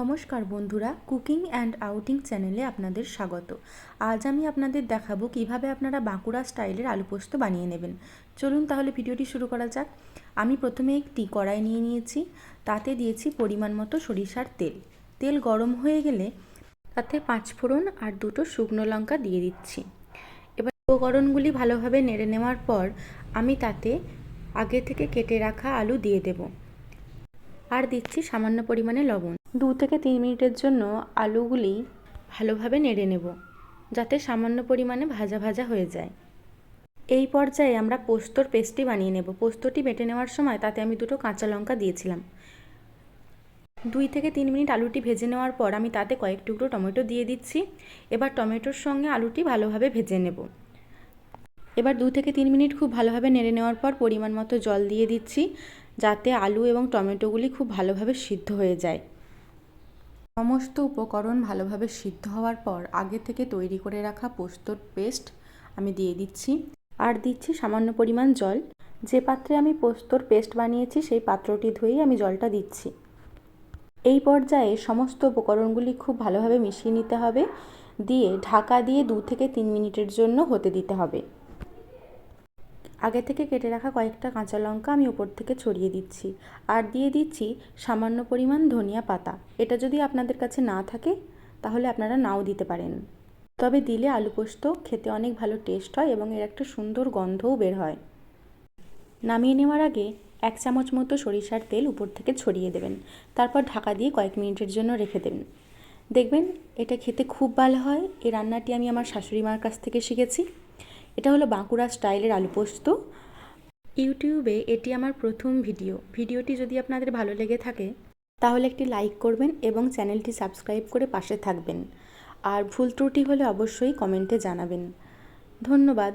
নমস্কার বন্ধুরা, cooking and outing চ্যানেলে আপনাদের স্বাগত। আজ আমি আপনাদের দেখাবো কীভাবে আপনারা বাঁকুড়া স্টাইলের আলু পোস্ত বানিয়ে নেবেন। চলুন তাহলে ভিডিওটি শুরু করা যাক। আমি প্রথমে একটি কড়াই নিয়ে নিয়েছি, তাতে দিয়েছি পরিমাণ মতো সরিষার তেল। তেল গরম হয়ে গেলে তাতে পাঁচ ফোড়ন আর দুটো শুকনো লঙ্কা দিয়ে দিচ্ছি। এবার উপকরণগুলি ভালোভাবে নেড়ে নেওয়ার পর আমি তাতে আগে থেকে কেটে রাখা আলু দিয়ে দেবো। আর দিচ্ছি সামান্য পরিমাণে লবণ। দু থেকে তিন মিনিটের জন্য আলুগুলি ভালোভাবে নেড়ে নেব, যাতে সামান্য পরিমাণে ভাজা ভাজা হয়ে যায়। এই পর্যায়ে আমরা পোস্তর পেস্টটি বানিয়ে নেব। পোস্তটি বেটে নেওয়ার সময় তাতে আমি দুটো কাঁচা লঙ্কা দিয়েছিলাম। দুই থেকে তিন মিনিট আলুটি ভেজে নেওয়ার পর আমি তাতে কয়েক টুকরো টমেটো দিয়ে দিচ্ছি। এবার টমেটোর সঙ্গে আলুটি ভালোভাবে ভেজে নেব। এবার দু থেকে তিন মিনিট খুব ভালোভাবে নেড়ে নেওয়ার পর পরিমাণ মতো জল দিয়ে দিচ্ছি, যাতে আলু এবং টমেটোগুলি খুব ভালোভাবে সিদ্ধ হয়ে যায়। সমস্ত উপকরণ ভালোভাবে সিদ্ধ হওয়ার পর আগে থেকে তৈরি করে রাখা পোস্তর পেস্ট আমি দিয়ে দিচ্ছি। আর দিচ্ছি সামান্য পরিমাণ জল। যে পাত্রে আমি পোস্তর পেস্ট বানিয়েছি, সেই পাত্রটি ধুয়েই আমি জলটা দিচ্ছি। এই পর্যায়ে সমস্ত উপকরণগুলি খুব ভালোভাবে মিশিয়ে নিতে হবে। দিয়ে ঢাকা দিয়ে দু থেকে তিন মিনিটের জন্য হতে দিতে হবে। আগে থেকে কেটে রাখা কয়েকটা কাঁচা লঙ্কা আমি ওপর থেকে ছড়িয়ে দিচ্ছি। আর দিয়ে দিচ্ছি সামান্য পরিমাণ ধনিয়া পাতা। এটা যদি আপনাদের কাছে না থাকে, তাহলে আপনারা নাও দিতে পারেন। তবে দিলে আলু পোস্ত খেতে অনেক ভালো টেস্ট হয় এবং এর একটা সুন্দর গন্ধও বের হয়। নামিয়ে নেওয়ার আগে এক চামচ মতো সরিষার তেল উপর থেকে ছড়িয়ে দেবেন। তারপর ঢাকা দিয়ে কয়েক মিনিটের জন্য রেখে দেবেন। দেখবেন এটা খেতে খুব ভালো হয়। এই রান্নাটি আমি আমার শাশুড়ি মার কাছ থেকে শিখেছি। এটা হলো বাঁকুড়া স্টাইলের আলু পোস্ত। ইউটিউবে এটি আমার প্রথম ভিডিও। ভিডিওটি যদি আপনাদের ভালো লেগে থাকে, তাহলে একটি লাইক করবেন এবং চ্যানেলটি সাবস্ক্রাইব করে পাশে থাকবেন। আর ভুল ত্রুটি হলে অবশ্যই কমেন্টে জানাবেন। ধন্যবাদ।